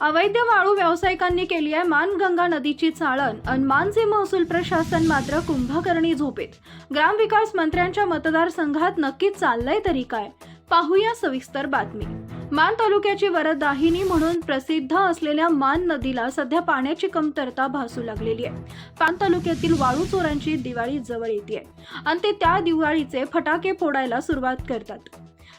अवैध वाळू व्यावसायिकांनी केली आहे मानगंगा नदीची चाळण. अन मानचे महसूल प्रशासन मात्र कुंभकर्णी झोपेत. ग्रामविकास मंत्र्यांच्या मतदारसंघात नक्की चाललंय तरी काय? पाहूया सविस्तर बातमी. मान तालुक्याची वरदाहिनी म्हणून प्रसिद्ध असलेल्या मान नदीला सध्या पाण्याची कमतरता भासू लागलेली आहे. पान तालुक्यातील वाळू चोरांची दिवाळी जवळ येते आणि ते त्या दिवाळीचे फटाके फोडायला सुरुवात करतात.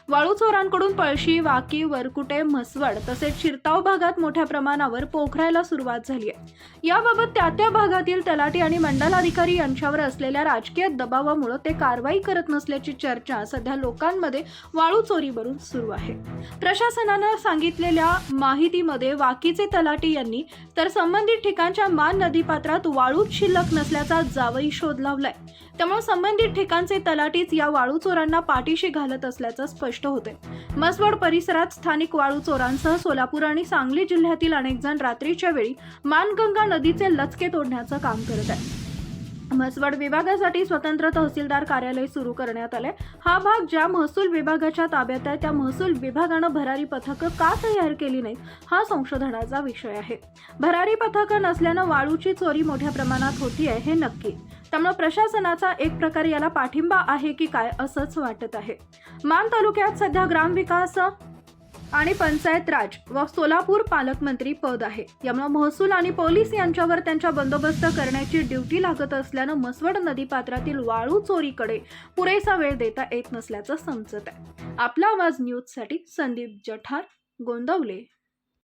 वाळू चोरांकडून पळशी वाकी वरकुटे म्हसवड तसेच शिरताव भागात मोठ्या प्रमाणावर पोखरायला सुरुवात झाली आहे. याबाबत त्या त्या भागातील तलाठी आणि मंडलाधिकारी यांच्यावर असलेल्या राजकीय दबावामुळे ते कारवाई करत नसल्याची चर्चा सध्या लोकांमध्ये वाळू चोरीवरून सुरू आहे. प्रशासनानं सांगितलेल्या माहितीमध्ये वाकीचे तलाठी यांनी तर संबंधित ठिकाणच्या मान नदीपात्रात वाळूच शिल्लक नसल्याचा जावई शोध लावलाय. त्यामुळे संबंधित ठिकाणचे तलाटीच या वाळू चोरांना पाठीशी घालत असल्याचं स्पष्ट होते. मसवड परिसरात स्थानिक वाळू चोरांसह सोलापूर आणि सांगली जिल्ह्यातील अनेक जण रात्रीच्या वेळी मानगंगा नदीचे लचके तोडण्याचं काम करत आहे म्हसवड विभागासाठी स्वतंत्र तहसीलदार कार्यालय सुरू करण्यात आले हा भाग ज्या महसूल विभागाच्या ताब्यात आहे त्या महसूल विभागानं भरारी पथकं का तयार केली नाहीत हा संशोधनाचा विषय आहे. भरारी पथकं नसल्यानं वाळूची चोरी मोठ्या प्रमाणात होती आहे हे नक्की. त्यामुळे प्रशासनाचा एक प्रकारे याला पाठिंबा आहे की काय असंच वाटत आहे. मान तालुक्यात सध्या ग्रामविकास आणि पंचायत राज व सोलापूर पालकमंत्री पद आहे. यामुळे महसूल आणि पोलीस यांच्यावर त्यांच्या बंदोबस्त करण्याची ड्युटी लागत असल्यानं मसवड नदीपात्रातील वाळू चोरीकडे पुरेसा वेळ देता येत नसल्याचं समजत आहे. आपला आवाज न्यूजसाठी संदीप जठार गोंदवले.